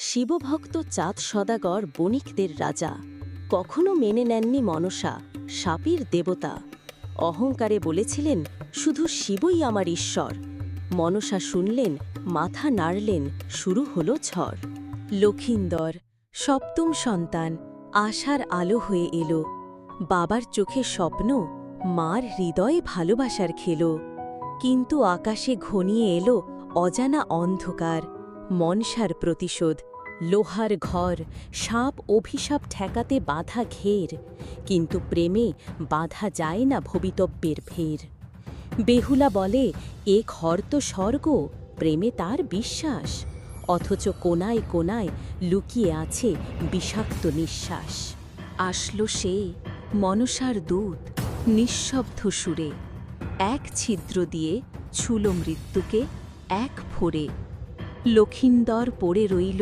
শিবভক্ত চাঁদ সদাগর বণিকদের রাজা। কখনো মেনে নেননি মনসা, সাপির দেবতা। অহংকারে বলেছিলেন, শুধু শিবই আমার ঈশ্বর। মনসা শুনলেন, মাথা নাড়লেন, শুরু হলো ঝড়। লক্ষিন্দর, সপ্তম সন্তান, আশার আলো হয়ে এলো। বাবার চোখে স্বপ্ন, মার হৃদয়ে ভালোবাসার খেলো। কিন্তু আকাশে ঘনিয়ে এলো অজানা অন্ধকার। মনসার প্রতিশোধ, লোহার ঘর, সাপ অভিশাপ ঠেকাতে বাধা ঘের, কিন্তু প্রেমে বাধা যায় না ভবিতব্যের ফের। বেহুলা বলে, এ ঘর তো স্বর্গ, প্রেমে তার বিশ্বাস, অথচ কোনায় কোনায় লুকিয়ে আছে বিষাক্ত নিঃশ্বাস। আসলো সে, মনসার দূত, নিঃশব্দ সুরে, এক ছিদ্র দিয়ে ছুল মৃত্যুকে, এক ফোরে লক্ষিন্দর পড়ে রইল।